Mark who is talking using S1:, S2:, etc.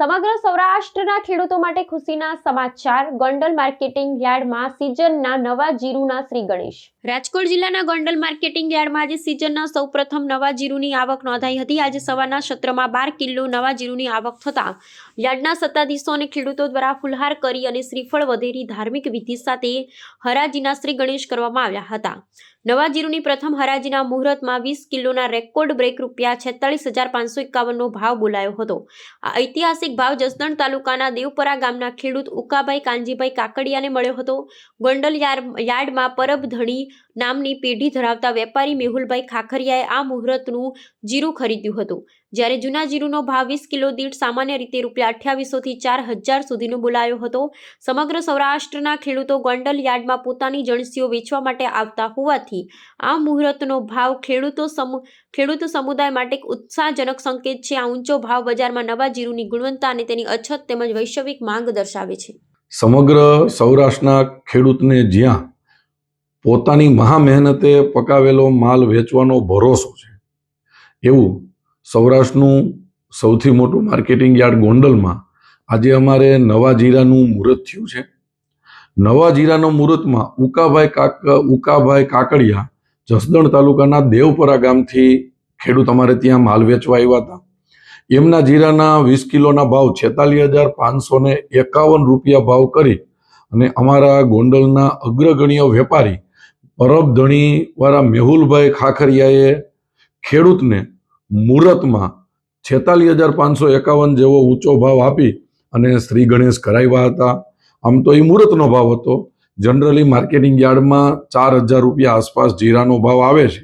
S1: સમગ્ર સૌરાષ્ટ્રના ખેડૂતો માટે ખુશીના સમાચાર. ગોંડલ માર્કેટિંગ યાર્ડમાં સિઝનના નવા જીરુના શ્રી ગણેશ. રાજકોટ જિલ્લાના ગોંડલ માર્કેટિંગ યાર્ડમાં આજે સિઝનના સૌપ્રથમ નવા જીરુની આવક નોંધાઈ હતી. આજે સવારના સત્રમાં બાર કિલો નવા જીરુની આવક થતાં યાર્ડના સત્તાધીશો અને ખેડૂતો દ્વારા ફુલહાર કરી અને શ્રીફળ વધેરી ધાર્મિક વિધિ સાથે હરાજીના શ્રી ગણેશ કરવામાં આવ્યા હતા. નવા જીરુની પ્રથમ હરાજીના મુહૂર્તમાં વીસ કિલોના રેકોર્ડ બ્રેક રૂપિયા છેતાલીસ હજાર પાંચસો એકાવનનો ભાવ બોલાયો હતો. આ ઐતિહાસિક ભાવ જસદણ તાલુકાના દેવપરા ગામના ખેડૂત ઉકાભાઈ કાનજીભાઈ કાકડિયાને મળ્યો હતો. ગોંડલ યાર્ડમાં પરબ ધણી નામની પેઢી ધરાવતા વેપારી મેહુલભાઈ ખાખરિયાએ આ મુહૂર્તનું જીરું ખરીદ્યું હતું. જ્યારે જૂના જીરુનો ભાવ વીસ કિલો દીઠ સામાન્ય રીતે રૂપિયા અઠ્યાવીસોથી ચાર હજાર સુધીનો બોલાયો હતો. સમગ્ર સૌરાષ્ટ્રના ખેડૂતો ગોંડલ યાર્ડમાં પોતાની જણસીઓ વેચવા માટે આવતા હોવાથી આ મુહૂર્તનો ભાવ ખેડૂતો ખેડૂત સમુદાય માટે એક ઉત્સાહજનક સંકેત છે. આ ઊંચો ભાવ બજારમાં નવા જીરુની ગુણવત્તા અને તેની અછત તેમજ વૈશ્વિક માંગ દર્શાવે છે.
S2: સમગ્ર સૌરાષ્ટ્રના ખેડૂતને જ્યાં પોતાની મહા મહેનતે પકાવેલો માલ વેચવાનો ભરોસો છે. એવું સૌરાષ્ટ્રનું સૌથી મોટું માર્કેટિંગ યાર્ડ ગોંડલમાં આજે અમારે નવા જીરાનું મુહૂર્ત થયું છે. નવા જીરાનો મુહૂર્તમાં ઉકાભાઈ કાક, ઉકાભાઈ કાકડિયા જસદણ તાલુકાના દેવપરા ગામથી ખેડૂત અમારે ત્યાં માલ વેચવા આવ્યા હતા. એમના જીરાના વીસ કિલોના ભાવ છેતાલીસ હજાર પાંચસો એકાવન રૂપિયા ભાવ કરી અને અમારા ગોંડલના અગ્રગણ્ય વેપારી પરબ ધણીવાળા મેહુલભાઈ ખાખરિયાએ ખેડૂતને મુહૂર્તમાં છેતાલીસ હજાર પાંચસો એકાવન જેવો ઊંચો ભાવ આપી અને શ્રી ગણેશ કરાવ્યા હતા. આમ તો એ મુહૂર્તનો ભાવ હતો. જનરલી માર્કેટિંગ યાર્ડમાં ચાર હજાર રૂપિયા આસપાસ જીરાનો ભાવ આવે છે.